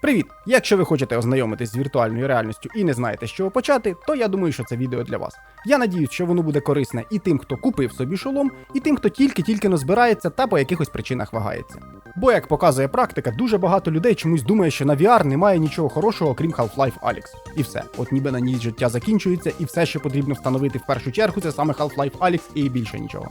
Привіт! Якщо ви хочете ознайомитись з віртуальною реальністю і не знаєте, з чого почати, то я думаю, що це відео для вас. Я надіюсь, що воно буде корисне і тим, хто купив собі шолом, і тим, хто тільки-тільки но збирається та по якихось причинах вагається. Бо, як показує практика, дуже багато людей чомусь думає, що на VR немає нічого хорошого, окрім Half-Life Alyx. І все, от ніби на ній життя закінчується, і все, що потрібно встановити в першу чергу, це саме Half-Life Alyx і більше нічого.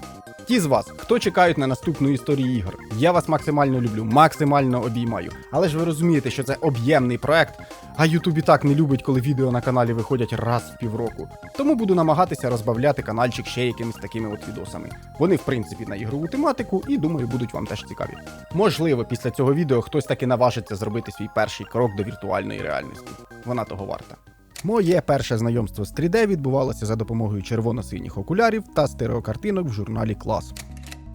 Ті з вас, хто чекають на наступну історію ігор, я вас максимально люблю, максимально обіймаю. Але ж ви розумієте, що це об'ємний проект, а Ютуб і так не любить, коли відео на каналі виходять раз в півроку. Тому буду намагатися розбавляти каналчик ще якимись такими от відосами. Вони, в принципі, на ігрову тематику і думаю, будуть вам теж цікаві. Можливо, після цього відео хтось таки наважиться зробити свій перший крок до віртуальної реальності. Вона того варта. Моє перше знайомство з 3D відбувалося за допомогою червоно-синіх окулярів та стереокартинок в журналі Клас.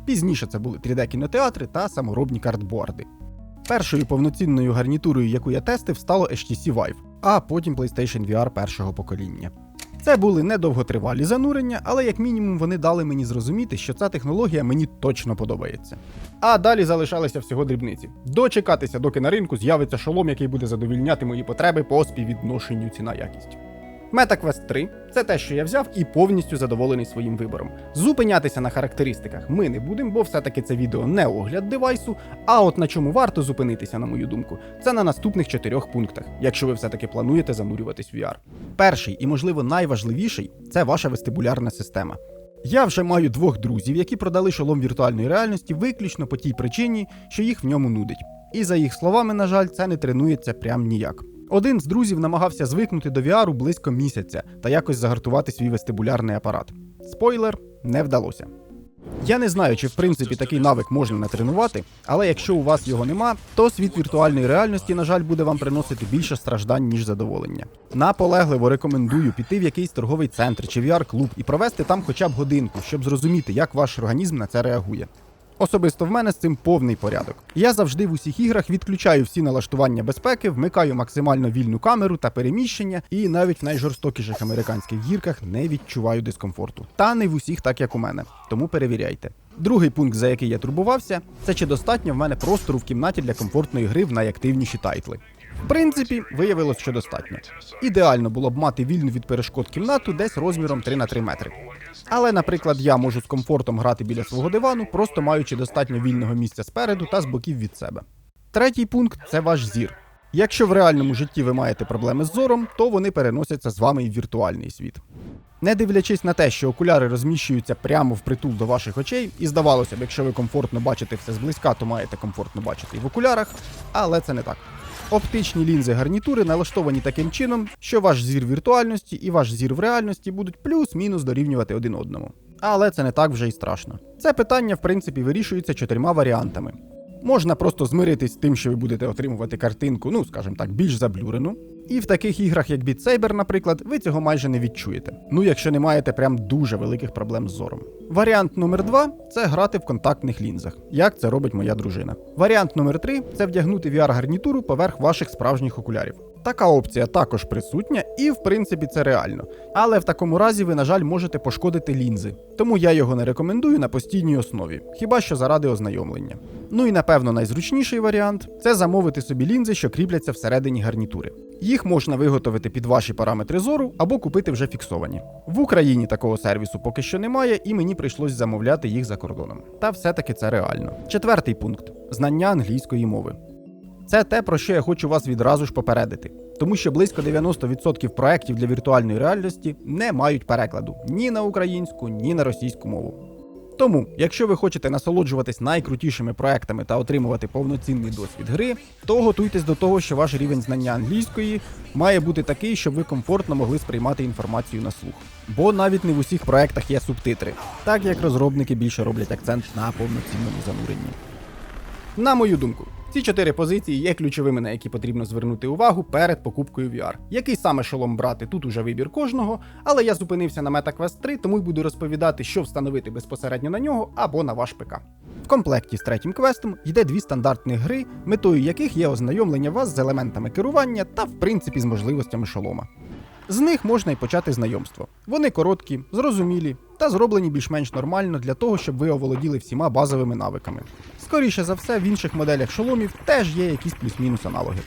Пізніше це були 3D-кінотеатри та саморобні картборди. Першою повноцінною гарнітурою, яку я тестив, стало HTC Vive, а потім PlayStation VR першого покоління. Це були недовготривалі занурення, але як мінімум вони дали мені зрозуміти, що ця технологія мені точно подобається. А далі залишалися всього дрібниці: дочекатися, доки на ринку з'явиться шолом, який буде задовільняти мої потреби по співвідношенню ціна-якість. MetaQuest 3 це те, що я взяв, і повністю задоволений своїм вибором. Зупинятися на характеристиках ми не будемо, бо все-таки це відео не огляд девайсу. А от на чому варто зупинитися, на мою думку, це на наступних чотирьох пунктах, якщо ви все-таки плануєте занурюватись в VR. Перший і, можливо, найважливіший це ваша вестибулярна система. Я вже маю двох друзів, які продали шолом віртуальної реальності виключно по тій причині, що їх в ньому нудить. І за їх словами, на жаль, це не тренується прям ніяк. Один з друзів намагався звикнути до VR близько місяця та якось загартувати свій вестибулярний апарат. Спойлер, не вдалося. Я не знаю, чи в принципі такий навик можна натренувати, але якщо у вас його нема, то світ віртуальної реальності, на жаль, буде вам приносити більше страждань, ніж задоволення. Наполегливо рекомендую піти в якийсь торговий центр чи VR-клуб і провести там хоча б годинку, щоб зрозуміти, як ваш організм на це реагує. Особисто в мене з цим повний порядок. Я завжди в усіх іграх відключаю всі налаштування безпеки, вмикаю максимально вільну камеру та переміщення, і навіть в найжорстокіших американських гірках не відчуваю дискомфорту. Та не в усіх так, як у мене. Тому перевіряйте. Другий пункт, за який я турбувався, це чи достатньо в мене простору в кімнаті для комфортної гри в найактивніші тайтли. В принципі, виявилось, що достатньо. Ідеально було б мати вільну від перешкод кімнату десь розміром 3 на 3 метри. Але, наприклад, я можу з комфортом грати біля свого дивану, просто маючи достатньо вільного місця спереду та з боків від себе. Третій пункт це ваш зір. Якщо в реальному житті ви маєте проблеми з зором, то вони переносяться з вами і в віртуальний світ. Не дивлячись на те, що окуляри розміщуються прямо впритул до ваших очей, і здавалося б, якщо ви комфортно бачите все зблизька, то маєте комфортно бачити і в окулярах, але це не так. Оптичні лінзи гарнітури налаштовані таким чином, що ваш зір віртуальності і ваш зір в реальності будуть плюс-мінус дорівнювати один одному. Але це не так вже й страшно. Це питання, в принципі, вирішується чотирма варіантами. Можна просто змиритись з тим, що ви будете отримувати картинку, ну скажімо так, більш заблюрену. І в таких іграх, як Beat Saber, наприклад, ви цього майже не відчуєте. Ну, якщо не маєте прям дуже великих проблем з зором. Варіант номер два це грати в контактних лінзах, як це робить моя дружина. Варіант номер три це вдягнути VR-гарнітуру поверх ваших справжніх окулярів. Така опція також присутня, і в принципі це реально. Але в такому разі ви, на жаль, можете пошкодити лінзи. Тому я його не рекомендую на постійній основі, хіба що заради ознайомлення. Ну і напевно найзручніший варіант це замовити собі лінзи, що кріпляться всередині гарнітури. Їх можна виготовити під ваші параметри зору або купити вже фіксовані. В Україні такого сервісу поки що немає, і мені прийшлось замовляти їх за кордоном. Та все-таки це реально. Четвертий пункт знання англійської мови. Це те, про що я хочу вас відразу ж попередити, тому що близько 90% проєктів для віртуальної реальності не мають перекладу ні на українську, ні на російську мову. Тому, якщо ви хочете насолоджуватись найкрутішими проектами та отримувати повноцінний досвід гри, то готуйтесь до того, що ваш рівень знання англійської має бути такий, щоб ви комфортно могли сприймати інформацію на слух. Бо навіть не в усіх проектах є субтитри, так як розробники більше роблять акцент на повноцінному зануренні. На мою думку, ці чотири позиції є ключовими, на які потрібно звернути увагу перед покупкою VR. Який саме шолом брати, тут уже вибір кожного, але я зупинився на MetaQuest 3, тому й буду розповідати, що встановити безпосередньо на нього або на ваш ПК. В комплекті з третім квестом йде дві стандартні гри, метою яких є ознайомлення вас з елементами керування та, в принципі, з можливостями шолома. З них можна й почати знайомство. Вони короткі, зрозумілі та зроблені більш-менш нормально для того, щоб ви оволоділи всіма базовими навиками. Скоріше за все, в інших моделях шоломів теж є якісь плюс-мінус аналоги.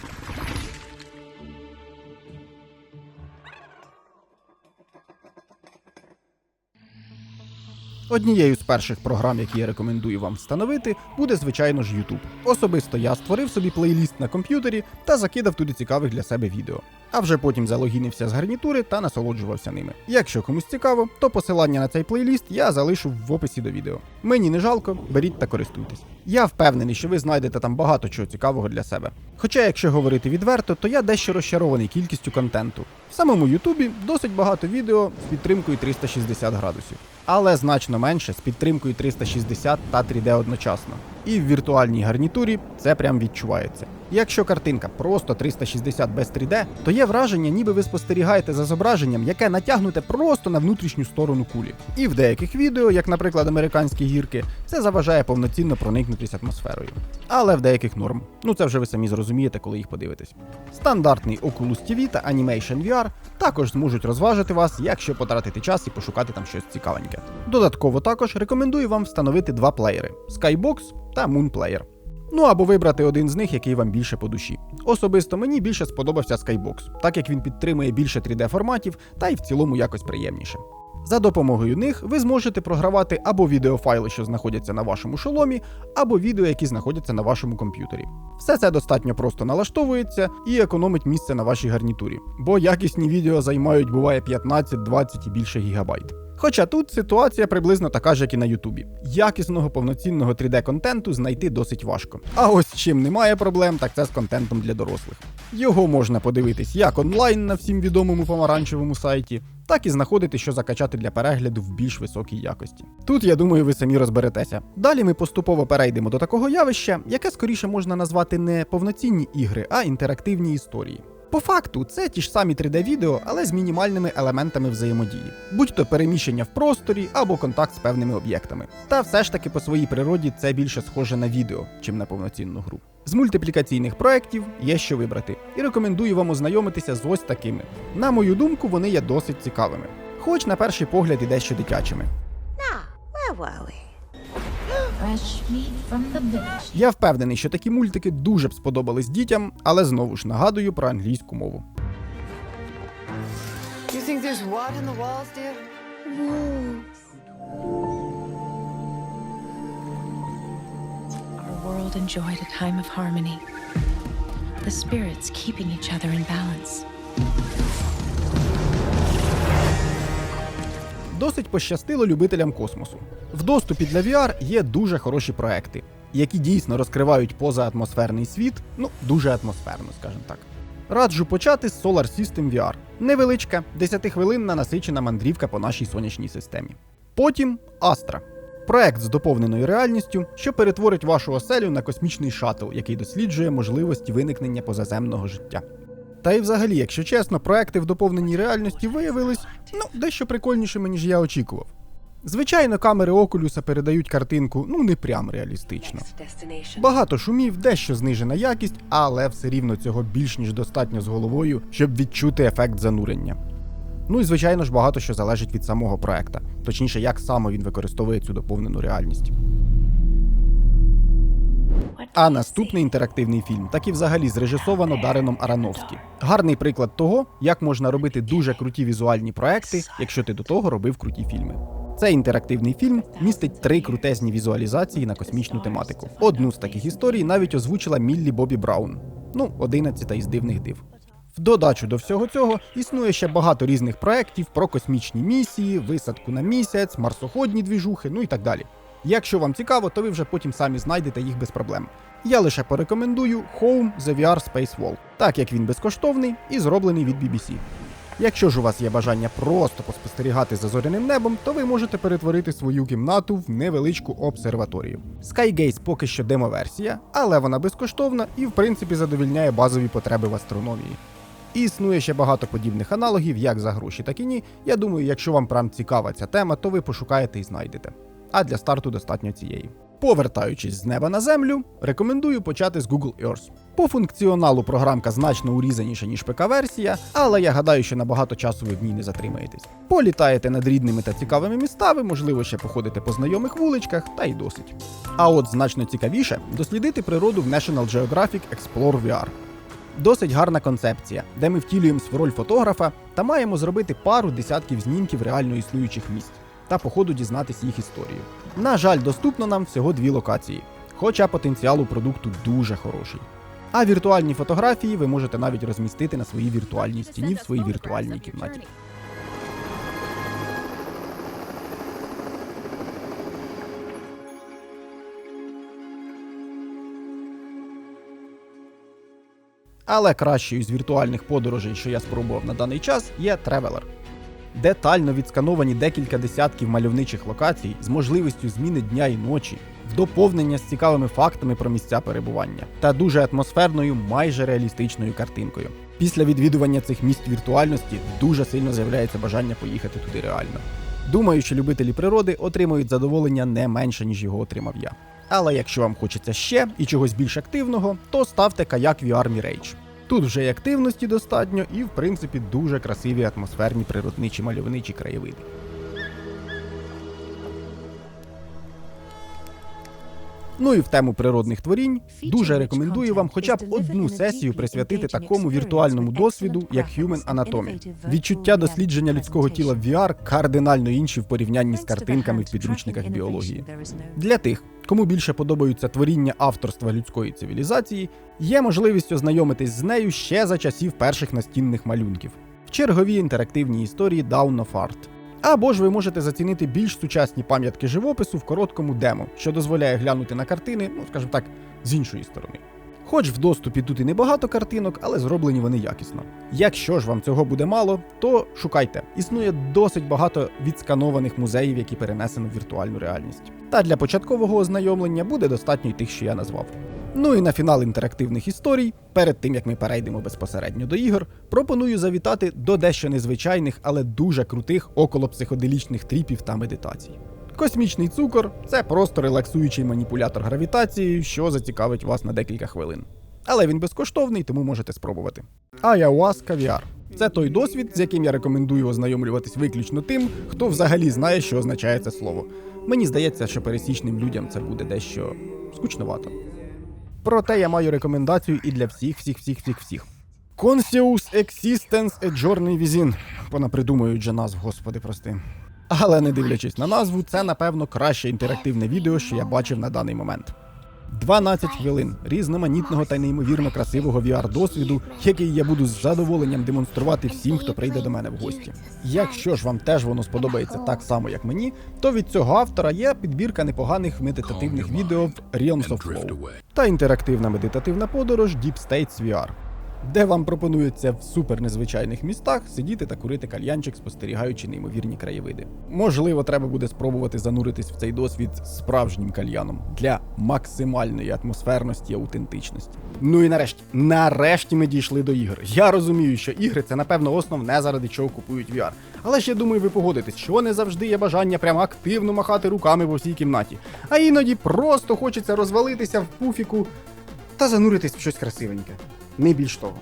Однією з перших програм, які я рекомендую вам встановити, буде звичайно ж YouTube. Особисто я створив собі плейліст на комп'ютері та закидав туди цікавих для себе відео. А вже потім залогінився з гарнітури та насолоджувався ними. Якщо комусь цікаво, то посилання на цей плейліст я залишу в описі до відео. Мені не жалко, беріть та користуйтесь. Я впевнений, що ви знайдете там багато чого цікавого для себе. Хоча, якщо говорити відверто, то я дещо розчарований кількістю контенту. В самому Ютубі досить багато відео з підтримкою 360 градусів, але значно менше з підтримкою 360 та 3D одночасно. І в віртуальній гарнітурі це прям відчувається. Якщо картинка просто 360 без 3D, то є враження, ніби ви спостерігаєте за зображенням, яке натягнуте просто на внутрішню сторону кулі. І в деяких відео, як, наприклад, американські гірки, це заважає повноцінно проникнутись атмосферою. Але в деяких норм. Ну це вже ви самі зрозумієте, коли їх подивитесь. Стандартний Oculus TV та Animation VR також зможуть розважити вас, якщо потратити час і пошукати там щось цікавеньке. Додатково також рекомендую вам встановити два плеєри: Skybox та Moon Player. Ну або вибрати один з них, який вам більше по душі. Особисто мені більше сподобався Skybox, так як він підтримує більше 3D форматів та й в цілому якось приємніше. За допомогою них ви зможете програвати або відеофайли, що знаходяться на вашому шоломі, або відео, які знаходяться на вашому комп'ютері. Все це достатньо просто налаштовується і економить місце на вашій гарнітурі, бо якісні відео займають буває 15, 20 і більше гігабайт. Хоча тут ситуація приблизно така ж, як і на Ютубі. Якісного повноцінного 3D-контенту знайти досить важко. А ось чим немає проблем, так це з контентом для дорослих. Його можна подивитись як онлайн на всім відомому помаранчевому сайті, так і знаходити, що закачати для перегляду в більш високій якості. Тут я думаю, ви самі розберетеся. Далі ми поступово перейдемо до такого явища, яке скоріше можна назвати не повноцінні ігри, а інтерактивні історії. По факту, це ті ж самі 3D-відео, але з мінімальними елементами взаємодії, будь-то переміщення в просторі або контакт з певними об'єктами. Та все ж таки по своїй природі це більше схоже на відео, чим на повноцінну гру. З мультиплікаційних проєктів є що вибрати, і рекомендую вам ознайомитися з ось такими. На мою думку, вони є досить цікавими, хоч на перший погляд і дещо дитячими. Now, where Я впевнений, що такі мультики дуже б сподобались дітям, але знову ж нагадую про англійську мову. You think there's what in the walls, dear? Our world enjoyed a time of harmony. The spirits keeping each other in balance. Досить пощастило любителям космосу. В доступі для VR є дуже хороші проекти, які дійсно розкривають позаатмосферний світ, ну дуже атмосферно, скажімо так. Раджу почати з Solar System VR. Невеличка, 10-хвилинна насичена мандрівка по нашій сонячній системі. Потім Astra. Проект з доповненою реальністю, що перетворить вашу оселю на космічний шаттл, який досліджує можливості виникнення позаземного життя. Та й взагалі, якщо чесно, проекти в доповненій реальності виявились ну, дещо прикольнішими, ніж я очікував. Звичайно, камери Окулюса передають картинку ну не прям реалістично. Багато шумів, дещо знижена якість, але все рівно цього більш ніж достатньо з головою, щоб відчути ефект занурення. Ну і звичайно ж багато що залежить від самого проекта, точніше, як саме він використовує цю доповнену реальність. А наступний інтерактивний фільм так і взагалі зрежисовано Дареном Аронофскі. Гарний приклад того, як можна робити дуже круті візуальні проекти, якщо ти до того робив круті фільми. Цей інтерактивний фільм містить три крутезні візуалізації на космічну тематику. Одну з таких історій навіть озвучила Міллі Бобі Браун. Ну, 11 із дивних див. В додачу до всього цього існує ще багато різних проєктів про космічні місії, висадку на місяць, марсоходні двіжухи, ну і так далі. Якщо вам цікаво, то ви вже потім самі знайдете їх без проблем. Я лише порекомендую Home The VR Space Wall, так як він безкоштовний і зроблений від BBC. Якщо ж у вас є бажання просто поспостерігати за зоряним небом, то ви можете перетворити свою кімнату в невеличку обсерваторію. Skygaze поки що демо-версія, але вона безкоштовна і в принципі задовільняє базові потреби в астрономії. Існує ще багато подібних аналогів, як за гроші, так і ні. Я думаю, якщо вам прям цікава ця тема, то ви пошукаєте і знайдете. А для старту достатньо цієї. Повертаючись з неба на землю, рекомендую почати з Google Earth. По функціоналу програмка значно урізаніша, ніж ПК-версія, але я гадаю, що на багато часу ви в ній не затримаєтесь. Політаєте над рідними та цікавими містами, можливо, ще походите по знайомих вуличках, та й досить. А от значно цікавіше дослідити природу в National Geographic Explore VR. Досить гарна концепція, де ми втілюємось в роль фотографа та маємо зробити пару десятків знімків реально існуючих місць. Та по ходу дізнатись їх історію. На жаль, доступно нам всього дві локації, хоча потенціал у продукту дуже хороший. А віртуальні фотографії ви можете навіть розмістити на своїй віртуальній стіні в своїй віртуальній кімнаті. Але кращою з віртуальних подорожей, що я спробував на даний час, є Traveler. Детально відскановані декілька десятків мальовничих локацій з можливістю зміни дня і ночі, в доповнення з цікавими фактами про місця перебування та дуже атмосферною, майже реалістичною картинкою. Після відвідування цих місць віртуальності дуже сильно з'являється бажання поїхати туди реально. Думаю, що любителі природи отримують задоволення не менше, ніж його отримав я. Але якщо вам хочеться ще і чогось більш активного, то ставте каяк VR Mirage. Тут вже й активності достатньо, і в принципі дуже красиві атмосферні природничі мальовничі краєвиди. Ну і в тему природних творінь дуже рекомендую вам хоча б одну сесію присвятити такому віртуальному досвіду, як Human Anatomy. Відчуття дослідження людського тіла в VR кардинально інші в порівнянні з картинками в підручниках біології. Для тих, кому більше подобаються творіння авторства людської цивілізації, є можливість ознайомитись з нею ще за часів перших настінних малюнків в черговій інтерактивній історії Down of Art. Або ж ви можете зацінити більш сучасні пам'ятки живопису в короткому демо, що дозволяє глянути на картини, ну скажімо так, з іншої сторони. Хоч в доступі тут і небагато картинок, але зроблені вони якісно. Якщо ж вам цього буде мало, то шукайте. Існує досить багато відсканованих музеїв, які перенесено в віртуальну реальність. Та для початкового ознайомлення буде достатньо й тих, що я назвав. Ну і на фінал інтерактивних історій, перед тим як ми перейдемо безпосередньо до ігор, пропоную завітати до дещо незвичайних, але дуже крутих околопсиходелічних тріпів та медитацій. Космічний цукор це просто релаксуючий маніпулятор гравітацією, що зацікавить вас на декілька хвилин. Але він безкоштовний, тому можете спробувати. Ayahuasca VR. Це той досвід, з яким я рекомендую ознайомлюватись виключно тим, хто взагалі знає, що означає це слово. Мені здається, що пересічним людям це буде дещо скучновато. Проте я маю рекомендацію і для всіх, всіх, всіх, всіх, всіх. Conscious Existence a Journey Within. Понапридумують же назв, господи, прости. Але не дивлячись на назву, це напевно краще інтерактивне відео, що я бачив на даний момент. 12 хвилин різноманітного та неймовірно красивого VR-досвіду, який я буду з задоволенням демонструвати всім, хто прийде до мене в гості. Якщо ж вам теж воно сподобається так само, як мені, то від цього автора є підбірка непоганих медитативних відео в Realms of Flow та інтерактивна медитативна подорож Deep States VR, де вам пропонується в супер незвичайних містах сидіти та курити кальянчик, спостерігаючи неймовірні краєвиди. Можливо, треба буде спробувати зануритись в цей досвід справжнім кальяном для максимальної атмосферності і аутентичності. Ну і нарешті, нарешті ми дійшли до ігор. Я розумію, що ігри це напевно основне, заради чого купують VR. Але ж я думаю, ви погодитесь, що не завжди є бажання прямо активно махати руками по всій кімнаті. А іноді просто хочеться розвалитися в пуфіку та зануритись в щось красивеньке. Не більш того.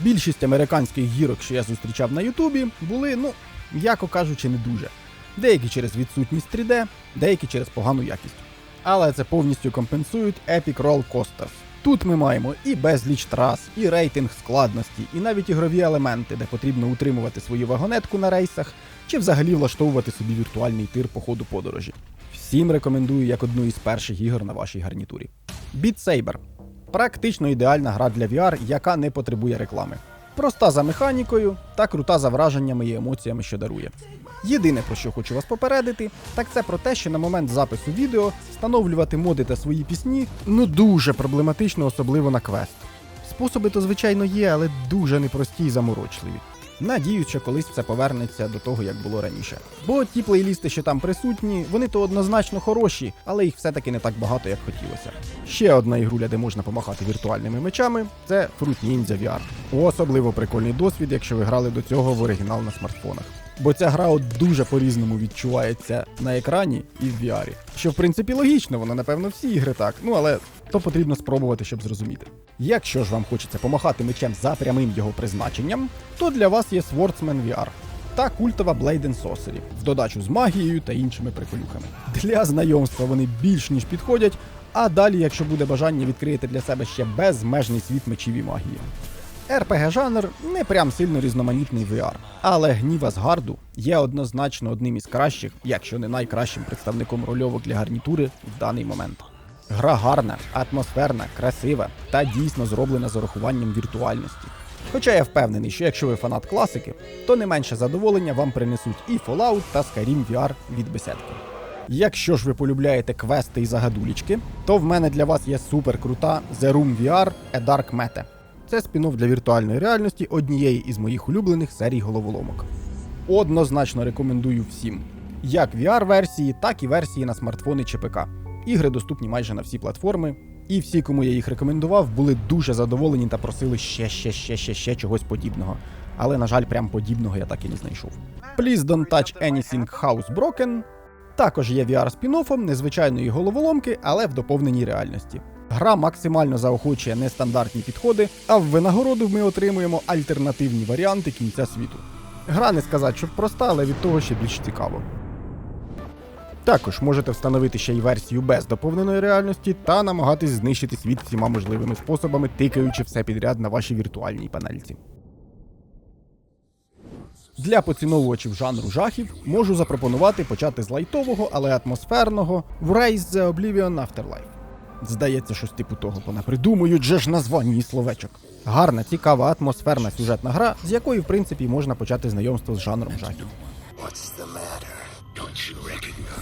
Більшість американських гірок, що я зустрічав на Ютубі, були, ну, м'яко кажучи, не дуже. Деякі через відсутність 3D, деякі через погану якість. Але це повністю компенсують Epic Roll Coasters. Тут ми маємо і безліч трас, і рейтинг складності, і навіть ігрові елементи, де потрібно утримувати свою вагонетку на рейсах, чи взагалі влаштовувати собі віртуальний тир по ходу подорожі. Всім рекомендую як одну із перших ігор на вашій гарнітурі. Beat Saber практично ідеальна гра для VR, яка не потребує реклами. Проста за механікою та крута за враженнями і емоціями, що дарує. Єдине, про що хочу вас попередити, так це про те, що на момент запису відео встановлювати моди та свої пісні ну дуже проблематично, особливо на квест. Способи то, звичайно, є, але дуже непрості й заморочливі. Надіюсь, що колись все повернеться до того, як було раніше. Бо ті плейлісти, що там присутні, вони то однозначно хороші, але їх все-таки не так багато, як хотілося. Ще одна ігруля, де можна помахати віртуальними мечами, це Fruit Ninja VR. Особливо прикольний досвід, якщо ви грали до цього в оригінал на смартфонах. Бо ця гра от дуже по-різному відчувається на екрані і в VR. Що в принципі логічно, воно напевно всі ігри так. Ну але то потрібно спробувати, щоб зрозуміти. Якщо ж вам хочеться помахати мечем за прямим його призначенням, то для вас є Swordsman VR та культова Blade and Sorcery, в додачу з магією та іншими приколюхами. Для знайомства вони більш ніж підходять, а далі, якщо буде бажання, відкриєте для себе ще безмежний світ мечів і магії. RPG жанр не прям сильно різноманітний VR, але гнів Асгарду є однозначно одним із кращих, якщо не найкращим представником рольовок для гарнітури в даний момент. Гра гарна, атмосферна, красива та дійсно зроблена з урахуванням віртуальності. Хоча я впевнений, що якщо ви фанат класики, то не менше задоволення вам принесуть і Fallout та Skyrim VR від беседки. Якщо ж ви полюбляєте квести і загадулічки, то в мене для вас є супер крута The Room VR A Dark Meta. Це спін-офф для віртуальної реальності однієї із моїх улюблених серій головоломок. Однозначно рекомендую всім. Як VR-версії, так і версії на смартфони чи ПК. Ігри доступні майже на всі платформи. І всі, кому я їх рекомендував, були дуже задоволені та просили ще, ще, ще, ще, ще чогось подібного. Але, на жаль, прям подібного я так і не знайшов. Please don't touch anything house broken. Також є VR спін-оффом незвичайної головоломки, але в доповненій реальності. Гра максимально заохочує нестандартні підходи, а в винагороду ми отримуємо альтернативні варіанти кінця світу. Гра не сказати, що проста, але від того ще більш цікаво. Також можете встановити ще й версію без доповненої реальності та намагатись знищити світ всіма можливими способами, тикаючи все підряд на вашій віртуальній панельці. Для поціновувачів жанру жахів можу запропонувати почати з лайтового, але атмосферного Wraith the Oblivion Afterlife. Здається, щось типу того понапридумують же ж названі і словечок. Гарна, цікава, атмосферна сюжетна гра, з якої, в принципі, можна почати знайомство з жанром жахів.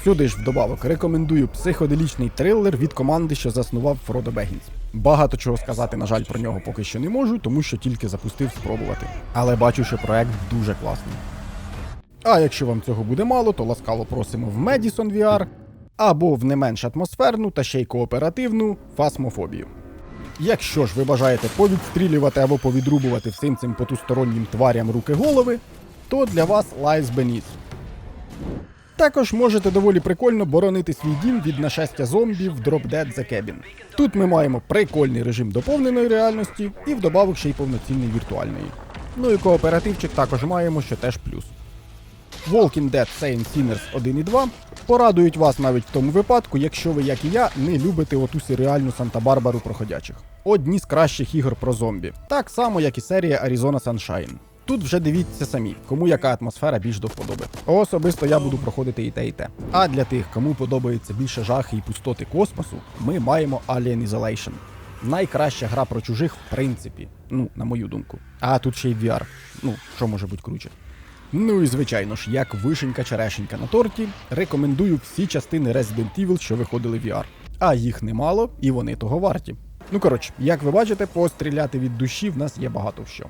Сюди ж вдобавок рекомендую психоделічний трилер від команди, що заснував Фродо Бегінс. Багато чого сказати, на жаль, про нього поки що не можу, тому що тільки запустив спробувати. Але бачу, що проект дуже класний. А якщо вам цього буде мало, то ласкаво просимо в Madison VR або в не менш атмосферну та ще й кооперативну фасмофобію. Якщо ж ви бажаєте повідстрілювати або повідрубувати всім цим потустороннім тварям руки голови, то для вас Lies Beneath. Також можете доволі прикольно боронити свій дім від нашестя зомбі в Drop Dead The Cabin. Тут ми маємо прикольний режим доповненої реальності і вдобавок ще й повноцінний віртуальної. Ну і кооперативчик також маємо, що теж плюс. Walking Dead Saint Sinners 1 і 2 порадують вас навіть в тому випадку, якщо ви, як і я, не любите оту серіальну Санта-Барбару проходячих. Одні з кращих ігор про зомбі, так само як і серія Arizona Sunshine. Тут вже дивіться самі, кому яка атмосфера більш до вподоби. Особисто я буду проходити і те, і те. А для тих, кому подобається більше жахи і пустоти космосу, ми маємо Alien Isolation. Найкраща гра про чужих, в принципі, ну, на мою думку. А тут ще й VR. Ну, що може бути круче. Ну і звичайно ж, як вишенька черешенька на торті, рекомендую всі частини Resident Evil, що виходили в VR. А їх немало, і вони того варті. Ну коротше, як ви бачите, постріляти від душі в нас є багато що.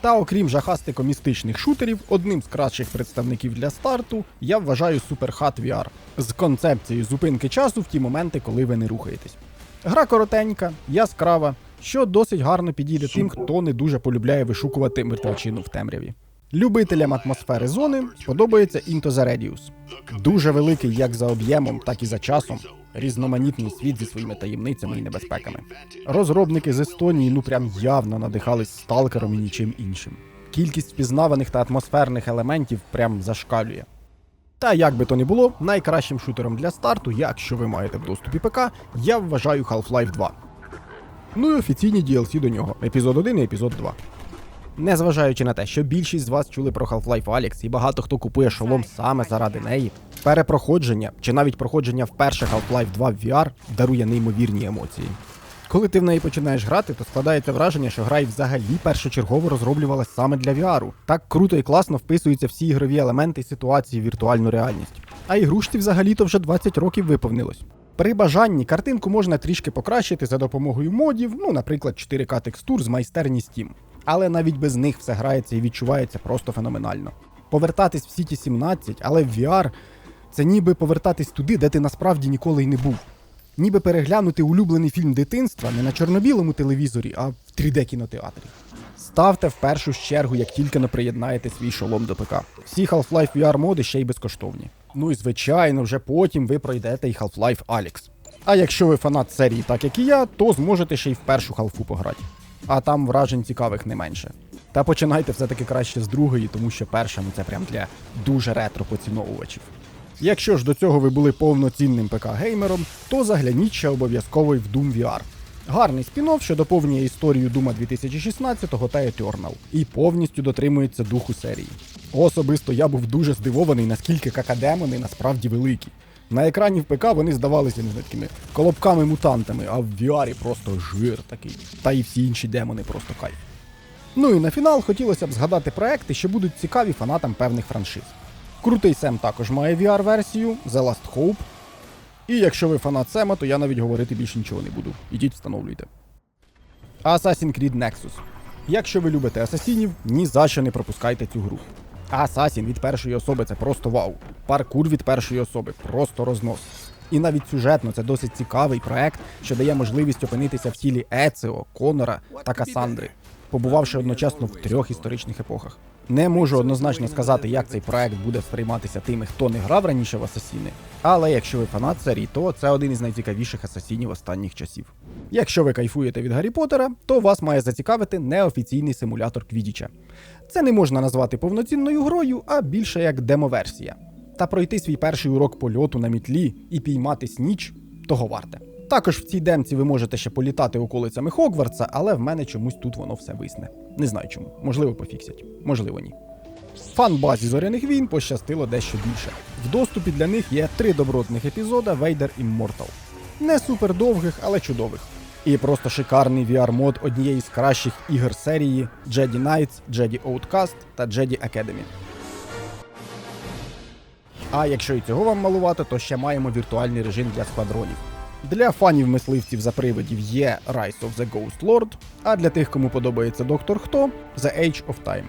Та окрім жахастико-містичних шутерів, одним з кращих представників для старту я вважаю Superhot VR з концепцією зупинки часу в ті моменти, коли ви не рухаєтесь. Гра коротенька, яскрава, що досить гарно підійде тим, хто не дуже полюбляє вишукувати мертвечину в темряві. Любителям атмосфери зони подобається Into the Radius. Дуже великий як за об'ємом, так і за часом. Різноманітний світ зі своїми таємницями і небезпеками. Розробники з Естонії ну прям явно надихались сталкером і нічим іншим. Кількість впізнаваних та атмосферних елементів прям зашкалює. Та як би то не було, найкращим шутером для старту, якщо ви маєте в доступі ПК, я вважаю Half-Life 2. Ну і офіційні DLC до нього, епізод 1 і епізод 2. Незважаючи на те, що більшість з вас чули про Half-Life Alyx і багато хто купує шолом саме заради неї, перепроходження чи навіть проходження вперше Half-Life 2 в VR дарує неймовірні емоції. Коли ти в неї починаєш грати, то складається враження, що гра й взагалі першочергово розроблювалась саме для VR. Так круто і класно вписуються всі ігрові елементи і ситуації в віртуальну реальність. А ігрушці взагалі-то вже 20 років виповнилось. При бажанні картинку можна трішки покращити за допомогою модів, ну, наприклад, 4К текстур з майстерні Steam. Але навіть без них все грається і відчувається просто феноменально. Повертатись в City 17, але в VR це ніби повертатись туди, де ти насправді ніколи й не був. Ніби переглянути улюблений фільм дитинства не на чорно-білому телевізорі, а в 3D кінотеатрі. Ставте в першу чергу, як тільки не приєднаєте свій шолом до ПК. Всі Half-Life VR моди ще й безкоштовні. Ну і звичайно, вже потім ви пройдете і Half-Life Alyx. А якщо ви фанат серії, так як і я, то зможете ще й в першу халфу пограти. А там вражень цікавих не менше. Та починайте все-таки краще з другої, тому що перша ну це прям для дуже ретро поціновувачів. Якщо ж до цього ви були повноцінним ПК-геймером, то загляніть ще обов'язково й в Doom VR. Гарний спін-офф, що доповнює історію Дума 2016 та Eternal і повністю дотримується духу серії. Особисто я був дуже здивований, наскільки какадемони насправді великі. На екрані в ПК вони здавалися не знаю, такими колобками-мутантами, а в VR просто жир такий. Та і всі інші демони просто кайф. Ну і на фінал хотілося б згадати проекти, що будуть цікаві фанатам певних франшиз. Крутий Сем також має VR-версію, The Last Hope. І якщо ви фанат Сема, то я навіть говорити більше нічого не буду. Ідіть встановлюйте. Assassin's Creed Nexus. Якщо ви любите асасінів, ні за що не пропускайте цю гру. Асасін від першої особи це просто вау. Паркур від першої особи просто рознос. І навіть сюжетно це досить цікавий проект, що дає можливість опинитися в тілі Еціо, Конора та Касандри, побувавши одночасно в трьох історичних епохах. Не можу однозначно сказати, як цей проект буде сприйматися тими, хто не грав раніше в Асасіни. Але якщо ви фанат серії, то це один із найцікавіших асасінів останніх часів. Якщо ви кайфуєте від Гаррі Поттера, то вас має зацікавити неофіційний симулятор Квідіча. Це не можна назвати повноцінною грою, а більше як демоверсія. Та пройти свій перший урок польоту на мітлі і піймати сніч того варте. Також в цій демці ви можете ще політати околицями Хогвартса, але в мене чомусь тут воно все висне. Не знаю чому. Можливо, пофіксять, можливо, ні. Фан-базі зоряних війн пощастило дещо більше. В доступі для них є три добротних епізода Vader Immortal. Не супер довгих, але чудових. І просто шикарний VR-мод однієї з кращих ігор серії Jedi Knights, Jedi Outcast та Jedi Academy. А якщо і цього вам малувати, то ще маємо віртуальний режим для сквадронів. Для фанів мисливців за привидів є Rise of the Ghost Lord, а для тих, кому подобається Доктор Хто, The Age of Time.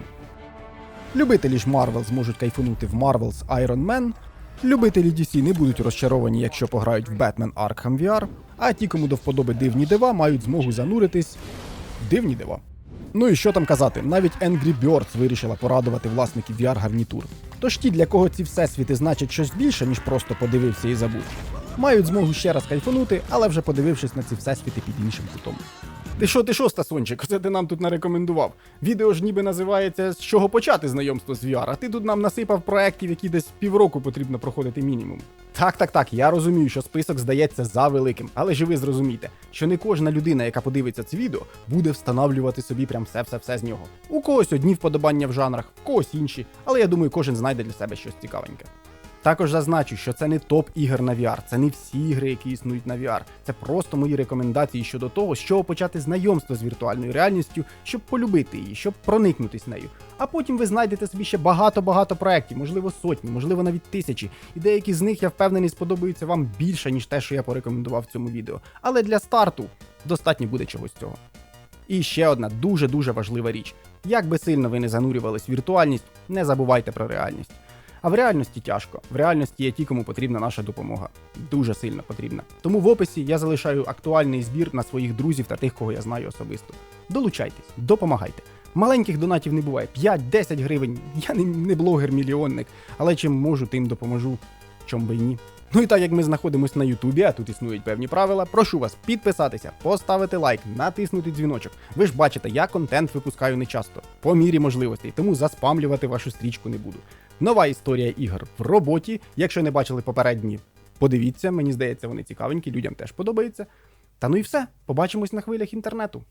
Любителі ж Marvel зможуть кайфанути в Marvel's Iron Man. Любителі DC не будуть розчаровані, якщо пограють в Batman Arkham VR, а ті, кому до вподоби дивні дива, мають змогу зануритись в дивні дива. Ну і що там казати, навіть Angry Birds вирішила порадувати власників VR-гарнітур. Тож ті, для кого ці всесвіти значать щось більше, ніж просто подивився і забув, мають змогу ще раз кайфанути, але вже подивившись на ці всесвіти під іншим кутом. Ти що, ти що, Стасончик, це ти нам тут нарекомендував? Відео ж ніби називається з чого почати знайомство з VR, а ти тут нам насипав проєктів, які десь півроку потрібно проходити мінімум. Так, так, так, я розумію, що список здається за великим, але ж ви зрозумійте, що не кожна людина, яка подивиться це відео, буде встановлювати собі прям все-все-все з нього. У когось одні вподобання в жанрах, в когось інші, але я думаю, кожен знайде для себе щось цікавеньке. Також зазначу, що це не топ ігор на VR, це не всі ігри, які існують на VR. Це просто мої рекомендації щодо того, з чого почати знайомство з віртуальною реальністю, щоб полюбити її, щоб проникнутись нею. А потім ви знайдете собі ще багато-багато проєктів, можливо, сотні, можливо, навіть тисячі. І деякі з них я впевнений сподобаються вам більше, ніж те, що я порекомендував в цьому відео. Але для старту достатньо буде чогось цього. І ще одна дуже-дуже важлива річ: як би сильно ви не занурювались в віртуальність, не забувайте про реальність. А в реальності тяжко. В реальності є ті, кому потрібна наша допомога. Дуже сильно потрібна. Тому в описі я залишаю актуальний збір на своїх друзів та тих, кого я знаю особисто. Долучайтесь, допомагайте. Маленьких донатів не буває 5-10 гривень. Я не, не блогер-мільйонник, але чим можу, тим допоможу. Чом би й ні. Ну і так як ми знаходимося на Ютубі, а тут існують певні правила, прошу вас підписатися, поставити лайк, натиснути дзвіночок. Ви ж бачите, я контент випускаю нечасто, по мірі можливостей, тому заспамлювати вашу стрічку не буду. Нова історія ігор в роботі. Якщо не бачили попередні, подивіться, мені здається, вони цікавенькі, людям теж подобається. Та ну і все, побачимось на хвилях інтернету.